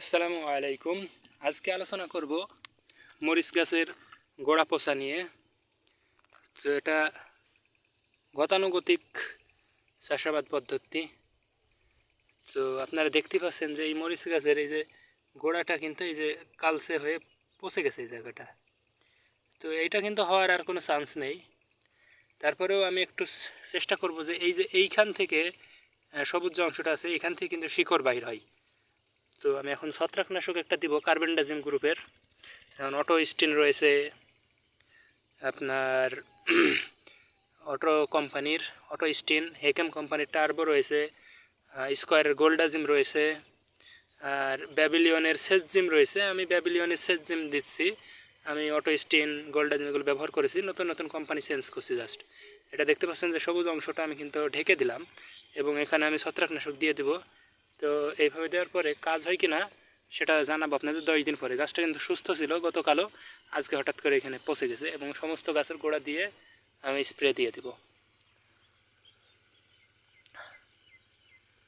আসসালামু আলাইকুম। আজকে আলোচনা করব মরিচ গাছের গোড়া পচা নিয়ে। তো এটা গতানুগতিক চাষাবাদ পদ্ধতি। তো আপনারা দেখতে পাচ্ছেন যে এই মরিচ গাছের এই যে গোড়াটা কিন্তু এই যে কালচে হয়ে পচে গেছে এই জায়গাটা। তো এইটা কিন্তু হওয়ার আর কোনো চান্স নেই। তারপরেও আমি একটু চেষ্টা করব যে এই যে এইখান থেকে সবুজ অংশটা আছে এখান থেকে কিন্তু শিকড় বাইর হয়। তো আমি এখন ছত্রাকনাশক একটা দিব কার্বেন্ডাজিম গ্রুপের এখন অটো স্টিন রয়েছে, আপনার অটো কোম্পানির অটো স্টিন হেকেম কোম্পানির টার্বো রয়েছে স্কোয়ারের গোল্ডাজিম রয়েছে, আর ব্যাবিলিয়নের সেচ জিম রয়েছে। আমি ব্যাবিলিয়নের সেচ জিম দিচ্ছি, আমি অটো স্টিন গোল্ডাজিম এগুলো ব্যবহার করেছি, নতুন নতুন কোম্পানি চেঞ্জ করছি জাস্ট এটা দেখতে পাচ্ছেন যে সবুজ অংশটা আমি কিন্তু ঢেকে দিলাম, এবং এখানে আমি ছত্রাকনাশক দিয়ে দেবো। তো এইভাবে দেওয়ার পরে কাজ হয় কি না সেটা জানাব আপনাদের দশ দিন পরে। গাছটা কিন্তু সুস্থ ছিল গতকালও, আজকে হঠাৎ করে এখানে পচে গেছে এবং সমস্ত গাছের গোড়া দিয়ে আমি স্প্রে দিয়ে দেবো।